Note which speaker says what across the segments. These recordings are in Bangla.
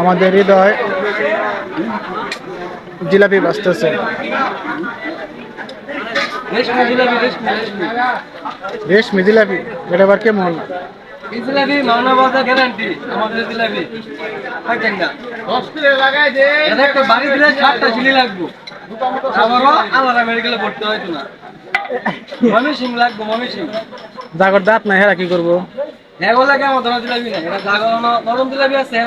Speaker 1: আমাদের হৃদয় জিলাপি বাঁচতেছে।
Speaker 2: রেশমি জিলাপি
Speaker 1: এটা আবার কেমন?
Speaker 2: জিলাপি মাওনা বাজার গ্যারান্টি আমাদের জিলাপি। থাকেন না? এটা একটা বাড়ি দিলে সাতটা ঝিলি লাগবো। আমার মেডিকেলে ভর্তি হয়তো না। মমি সিং লাগবো মমি সিং।
Speaker 1: জাগর দাঁত নাই হেরা কি করব?
Speaker 2: হ্যাঁ বলে কি আমার ধরা জিলাপি না এটা জাগো নরম জিলাপি আছে হ্যাঁ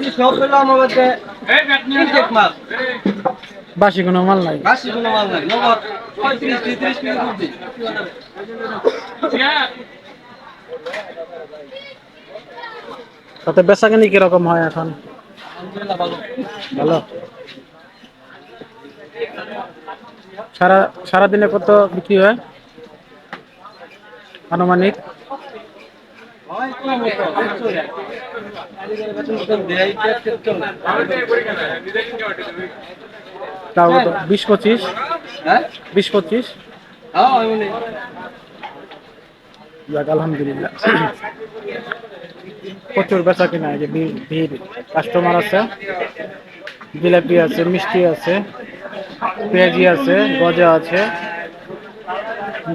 Speaker 2: দি সব পেল আমার এই দেখ মাল?
Speaker 1: বাসি কোনো মাল নাই।
Speaker 2: বাসি কোনো মাল নাই। নগদ পঁয়ত্রিশ তিরিশ মিনিট করছি
Speaker 1: তাতে বেচা কিনি কীরকম হয় এখন?
Speaker 2: ভালো?
Speaker 1: সারা সারাদিনে কত বিক্রি হয়? আনুমানিক
Speaker 2: হয় কোনো মতো চলে বেতন বেতন দেয় চলে
Speaker 1: তাও বিশ পঁচিশ। বিশ পঁচিশ। যাক, আলহামদুলিল্লাহ। প্রচুর বেচা কিনা যে ভিড় কাস্টমার আছে, জিলাপি আছে, মিষ্টি আছে, পেঁয়াজি আছে, গজা আছে,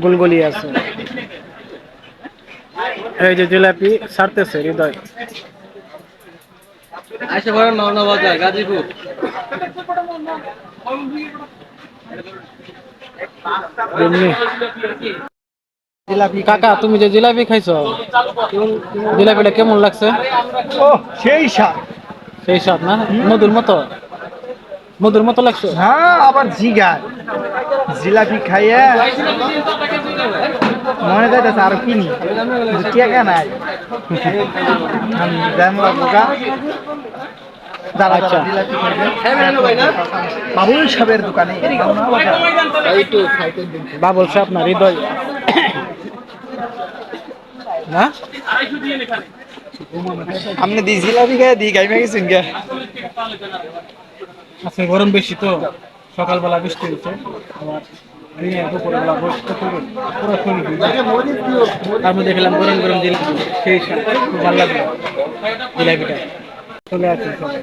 Speaker 1: গুলগুলি আছে। এই যে জিলাপি ছাড়তেছে হৃদয়।
Speaker 2: আইসে ভরেন মাওনা বাজার গাজীপুর।
Speaker 1: জিলাপি। কাকা তুমি যে জিলাপি খাইছো জিলাপিটা কেমন লাগছে?
Speaker 3: ও সেই স্বাদ।
Speaker 1: সেই স্বাদ না? মধুর মতো? মধুর মতো লাগছে?
Speaker 3: হ্যাঁ আবার জিগার। জিলাপি খাইয়া মনে যাইতেছে আর কিনি। নাই?
Speaker 1: আচ্ছা।
Speaker 3: বাবুল সাহেবের দোকানে
Speaker 1: বাবুল সাহেব না হৃদয়। না?
Speaker 3: আপনি দি জিলাপি দি গাইমে গেছেন গে
Speaker 1: আজকে গরম বেশি তো সকালবেলা বৃষ্টি হচ্ছে আবার দিনে দেখলাম গরম গরম জিলাপি সেই ভালো লাগল জিলাপিটা। চলে আসছে সবাই।